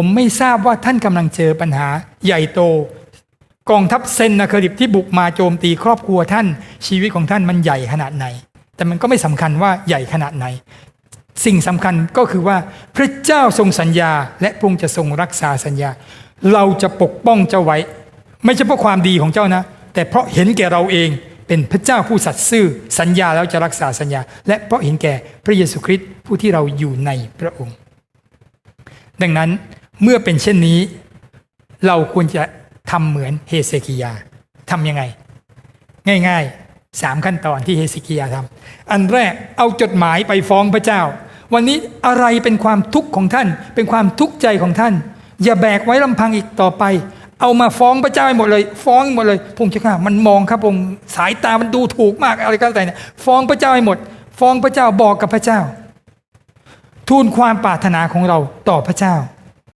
ผมไม่ทราบว่าท่านกำลังเจอปัญหาใหญ่โต กองทัพเซนนาคริบที่บุกมาโจมตีครอบครัวท่านชีวิตของท่านมันใหญ่ขนาดไหน แต่มันก็ไม่สำคัญว่าใหญ่ขนาดไหน สิ่งสำคัญก็คือว่าพระเจ้าทรงสัญญา และพระองค์จะทรงรักษาสัญญา เราจะปกป้องเจ้าไว้ ไม่ใช่เพราะความดีของเจ้านะ แต่เพราะเห็นแก่เราเองเป็นพระเจ้าผู้สัตย์ซื่อสัญญาแล้วจะรักษาสัญญา และเพราะเห็นแก่พระเยซูคริสต์ผู้ที่เราอยู่ในพระองค์ ดังนั้น เมื่อเป็นเช่นนี้ เราควรจะทำเหมือนเฮเซคิยาทำยังไง ง่ายๆสามขั้นตอนที่เฮเซคิยาทำอันแรกเอาจดหมายไปฟ้องพระเจ้า วันนี้อะไรเป็นความทุกข์ของท่าน เป็นความทุกข์ใจของท่าน อย่าแบกไว้ลำพังอีกต่อไป เอามาฟ้องพระเจ้าให้หมดเลย ฟ้องให้หมดเลยพงศ์เจ้าข้ามันมองครับพงศ์สายตามันดูถูกมากอะไรก็แล้วแต่เนี่ยฟ้องพระเจ้าให้หมด ฟ้องพระเจ้าบอกกับพระเจ้า ทูลความปรารถนาของเราต่อพระเจ้า